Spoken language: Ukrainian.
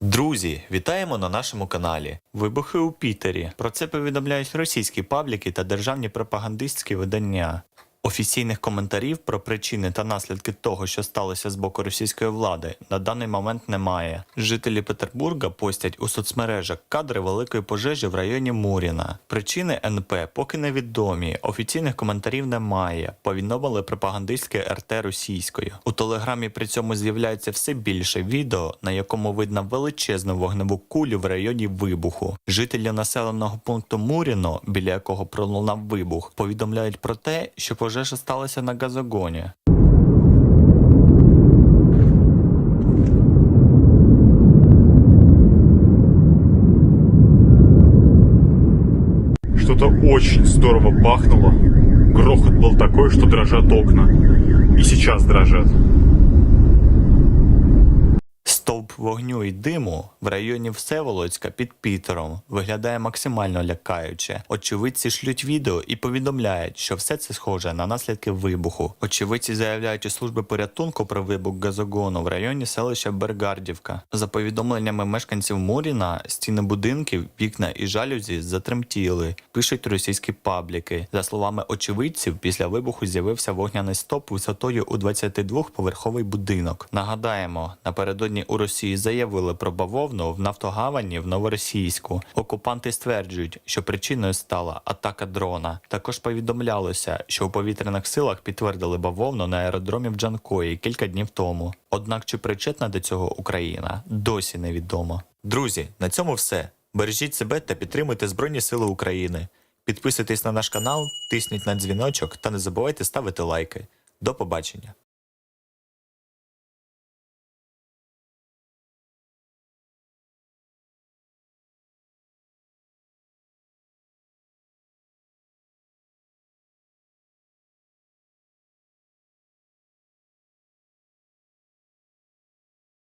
Друзі, вітаємо на нашому каналі. Вибухи у Пітері. Про це повідомляють російські пабліки та державні пропагандистські видання. Офіційних коментарів про причини та наслідки того, що сталося з боку російської влади, на даний момент немає. Жителі Петербурга постять у соцмережах кадри великої пожежі в районі Муріна. Причини НП поки невідомі. Офіційних коментарів немає. Повідомили пропагандистське РТ російською. У телеграмі при цьому з'являється все більше відео, на якому видно величезну вогневу кулю в районі вибуху. Жителі населеного пункту Муріно, біля якого пролунав вибух, повідомляють про те, що пожежа сталася на газогоні. Что-то очень здорово бахнуло. Грохот был такой, что дрожат окна. И сейчас дрожат. Вогню і диму в районі Всеволодська під Пітером виглядає максимально лякаюче. Очевидці шлють відео і повідомляють, що все це схоже на наслідки вибуху. Очевидці заявляють у служби порятунку про вибух газогону в районі селища Бергардівка. За повідомленнями мешканців Муріна, стіни будинків, вікна і жалюзі затремтіли. Пишуть російські пабліки. За словами очевидців, після вибуху з'явився вогняний стоп висотою у 22-поверховий будинок. Нагадаємо, напередодні у Росії заявили про бавовну в Нафтогавані в Новоросійську. Окупанти стверджують, що причиною стала атака дрона. Також повідомлялося, що у повітряних силах підтвердили бавовну на аеродромі в Джанкої кілька днів тому. Однак чи причетна до цього Україна досі невідомо. Друзі, на цьому все. Бережіть себе та підтримуйте Збройні Сили України. Підписуйтесь на наш канал, тисніть на дзвіночок та не забувайте ставити лайки. До побачення.